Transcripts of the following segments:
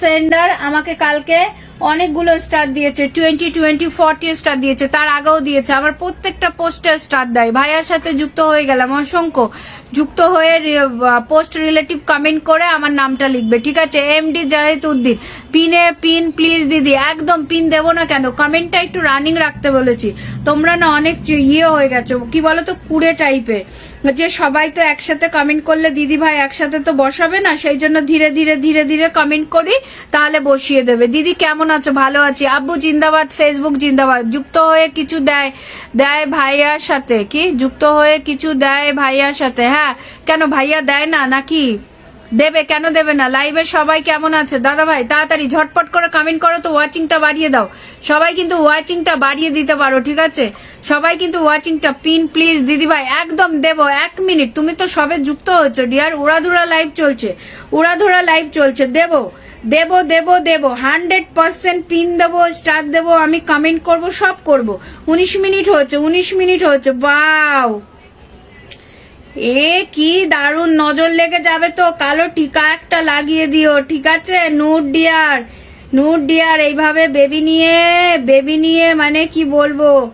Sender আমাকে কালকে অনেকগুলো স্টার দিয়েছে টোয়েন্টি টোয়েন্টি ফর্টি স্টার দিয়েছে, তার আগেও দিয়েছে আমার প্রত্যেকটা পোস্টে স্টার দেয়। ভাইয়ার সাথে যুক্ত হয়ে গেলাম, অসংখ্য। যুক্ত হয়ে পোস্ট রিলেটিভ কমেন্ট করে আমার নামটা লিখবে, ঠিক আছে? এমডি জাহিদ উদ্দিন পিনে পিন প্লিজ দিদি, একদম পিন দেবো না কেন? কমেন্টটা একটু রানিং রাখতে বলেছি। তোমরা না অনেক ইয়ে হয়ে গেছো, কি বলো তো কুড়ে টাইপের যে সবাই তো একসাথে কমেন্ট করলে দিদি ভাই একসাথে তো বসাবে না, সেই জন্য ধীরে ধীরে ধীরে ধীরে কমেন্ট করি, তাহলে বসিয়ে দেবে। দিদি কেমন আছো? ভালো আছি। আব্বু জিন্দাবাদ ফেসবুক জিন্দাবাদ। যুক্ত হয়ে কিছু দেয় দেয় ভাইয়ার সাথে, কি? যুক্ত হয়ে কিছু দেয় ভাইয়ার সাথে হ্যাঁ? কেন ভাইয়া দেয় না, নাকি? দেবে, কেন দেবে না? লাইভে সবাই কেমন আছে? দাদা ভাই, তাড়াতাড়ি, ঝটপট করে কমেন্ট করো তো ওয়াচিংটা বাড়িয়ে দাও। সবাই কিন্তু ওয়াচিংটা বাড়িয়ে দিতে পারো, ঠিক আছে? সবাই কিন্তু ওয়াচিংটা পিন প্লিজ দিদি ভাই, একদম দেবো, এক মিনিট তুমি তো সবে যুক্ত হচ্ছ ডিয়ার উড়াধুরা লাইভ চলছে, উড়াধুরা লাইভ চলছে, দেবো, দেব, দেবো দেবো। হান্ড্রেড পার্সেন্ট পিন দেবো স্টার দেবো, আমি কমেন্ট করব, সব করব। উনিশ মিনিট হচ্ছে উনিশ মিনিট হচ্ছে বাও এ কি দারুণ নজর লেগে যাবে তো, কালো টিকা একটা লাগিয়ে দিও, ঠিক আছে? নূর ডিয়ার নূর ডিয়ার, এইভাবে বেবি নিয়ে বেবি নিয়ে মানে কি বলব?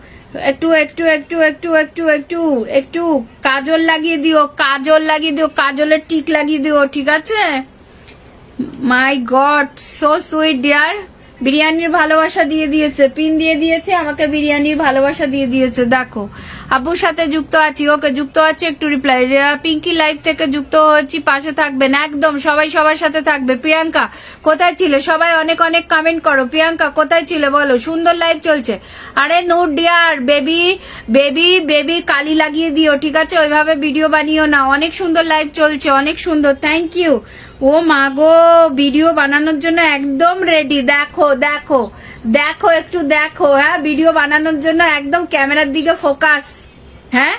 একটু একটু একটু একটু একটু একটু একটু কাজল লাগিয়ে দিও, কাজল লাগিয়ে দিও, কাজলের টিক লাগিয়ে দিও, ঠিক আছে? My god so sweet dear বিরিয়ানির ভালোবাসা দিয়ে দিয়েছে, পিন দিয়ে দিয়েছে, আমাকে বিরিয়ানির ভালোবাসা দিয়ে দিয়েছে, দেখো। আব্বুর সাথে যুক্ত আছি, ওকে যুক্ত আছে, একটু রিপ্লাই পিঙ্কি লাইভ থেকে যুক্ত হচ্ছি, পাশে থাকবেন, একদম, সবাই সবার সাথে থাকবে। প্রিয়াঙ্কা, কোথায় ছিল? সবাই অনেক অনেক কমেন্ট করো। প্রিয়াঙ্কা, কোথায় ছিল? বলো, সুন্দর লাইভ চলছে। আরে note dear baby baby baby কালি লাগিয়ে দিও, ঠিক আছে? ওইভাবে ভিডিও বানিও না। অনেক সুন্দর লাইভ চলছে, অনেক সুন্দর। থ্যাংক ইউ ও মা গো ভিডিও বানানোর জন্য একদম রেডি দেখো দেখো দেখো, একটু দেখো হ্যাঁ? ভিডিও বানানোর জন্য একদম ক্যামেরার দিকে ফোকাস হ্যাঁ?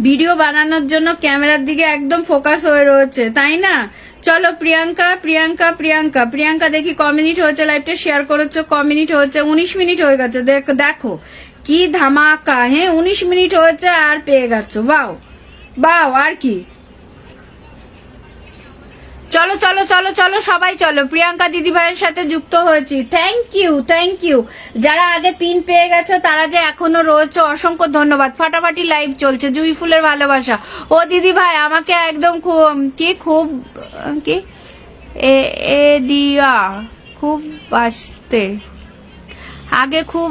ভিডিও বানানোর জন্য ক্যামেরার দিকে একদম ফোকাস হয়ে রয়েছে, তাই না? চলো প্রিয়াঙ্কা প্রিয়াঙ্কা প্রিয়াঙ্কা প্রিয়াঙ্কা দেখি ক মিনিট হয়েছে লাইভটা শেয়ার করেছ? ক মিনিট হয়েছে? উনিশ মিনিট হয়ে গেছে, দেখ- দেখো, কি ধামাকা হ্যাঁ? উনিশ মিনিট হয়েছে আর পেয়ে গেছো, বাও বাও, আর কি? চলো চলো চলো চলো, সবাই চলো। প্রিয়াঙ্কা দিদি ভাইয়ের সাথে যুক্ত হয়েছি। থ্যাংক ইউ থ্যাংক ইউ যারা আগে পিন পেয়ে গেছো, তারা যে এখনও রয়েছে, অসংখ্য ধন্যবাদ। ফাটাফাটি লাইভ চলছে, জুই ফুলের ভালোবাসা। ও দিদি ভাই আমাকে একদম খুব কি খুব কি? এ এ দিয়া, খুব বাসতে। আগে খুব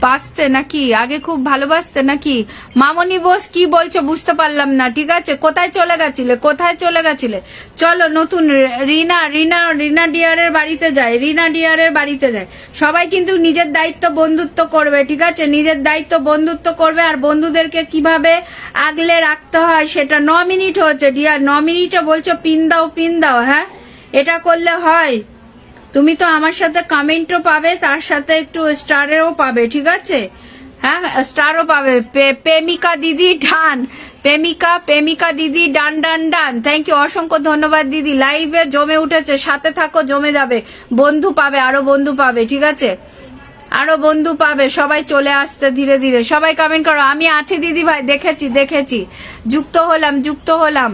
বাসতে নাকি? আগে খুব ভালোবাসতে নাকি? মামনি বোস, কি বলছো? বুঝতে পারলাম না, ঠিক আছে? কোথায় চলে গেছিলে? কোথায় চলে গেছিলে? চলো, নতুন রিনা রিনা রিনা ডিয়ারের বাড়িতে যায়, রিনা ডিয়ারের বাড়িতে যায়। সবাই কিন্তু নিজের দায়িত্ব বন্ধুত্ব করবে, ঠিক আছে? নিজের দায়িত্ব বন্ধুত্ব করবে আর বন্ধুদেরকে কীভাবে আগলে রাখতে হয় সেটা ন মিনিট হচ্ছে, ডিয়ার। ন মিনিটে বলছো, পিন দাও পিন দাও হ্যাঁ? এটা করলে হয়। তুমি তো আমার সাথে কমেন্টও পাবে, তার সাথে একটু স্টারেরও পাবে, ঠিক আছে? হ্যাঁ স্টারও পাবে। প্রেমিকা দিদি ডান। প্রেমিকা প্রেমিকা দিদি ডান ডান ডান। থ্যাংক ইউ অসংখ্য ধন্যবাদ দিদি। লাইভে জমে উঠেছে, সাথে থাকো, জমে যাবে। বন্ধু পাবে, আরও বন্ধু পাবে, ঠিক আছে? আরও বন্ধু পাবে, সবাই চলে আসতে ধীরে ধীরে। সবাই কমেন্ট করো, আমি আছি দিদি ভাই, দেখেছি দেখেছি। যুক্ত হলাম যুক্ত হলাম।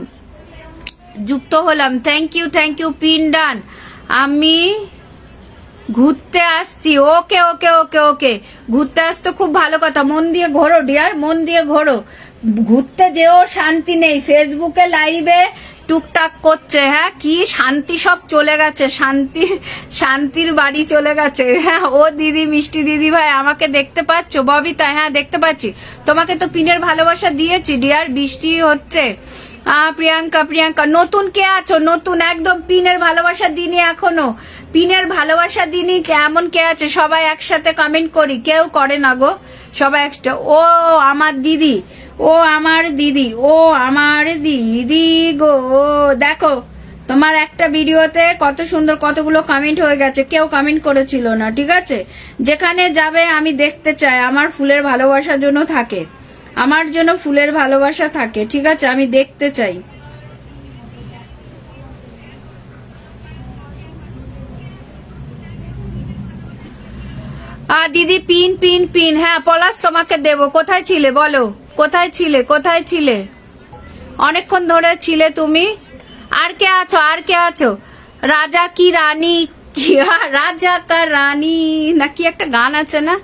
যুক্ত হলাম। Thank you thank you pin done. আমি ঘুরতে আসছি। ওকে ওকে ওকে ওকে। ঘুরতে আসতে খুব ভালো কথা। মন দিয়ে ঘোরো ডিয়ার মন দিয়ে ঘোরো। ঘুরতে যেও, শান্তি নেই। ফেসবুকে লাইভে টুকটাক করছে হ্যাঁ? কি শান্তি সব চলে গেছে। শান্তি, শান্তির বাড়ি চলে গেছে। হ্যাঁ ও দিদি, মিষ্টি দিদি ভাই, আমাকে দেখতে পাচ্ছ? ববিতা হ্যাঁ দেখতে পাচ্ছি। তোমাকে তো পিনের ভালোবাসা দিয়েছি ডিয়ার বৃষ্টি হচ্ছে। প্রিয়াঙ্কা প্রিয়াঙ্কা, নতুন কে আছো? নতুন একদম পিনের ভালোবাসা দিনই এখনও। পিনের ভালোবাসা দিনই এমন কে আছে? সবাই একসাথে কমেন্ট করি। কেউ করে না গো। সবাই একটা ও আমার দিদি। ও আমার দিদি। ও আমার দিদি গো। দেখো, তোমার একটা ভিডিওতে কত সুন্দর কতগুলো কমেন্ট হয়ে গেছে। কেউ কমেন্ট করেছিল না, ঠিক আছে? যেখানে যাবে আমি দেখতে চাই। আমার ফুলের ভালোবাসার জন্য থাকে। আমার জন্য ফুলের ভালোবাসা থাকে, ঠিক আছে? আমি দেখতে চাই। দিদি, পিন পিন পিন। হ্যাঁ পলাশ তোমাকে দেব। কোথায় ছিলে? বলো। কোথায় ছিলে? কোথায় ছিলে? অনেকক্ষণ ধরে ছিলে তুমি। আর কে আছো? আর কে আছো? রাজা কি রানী? রাজা কা রানী। না কি একটা গান আছে না?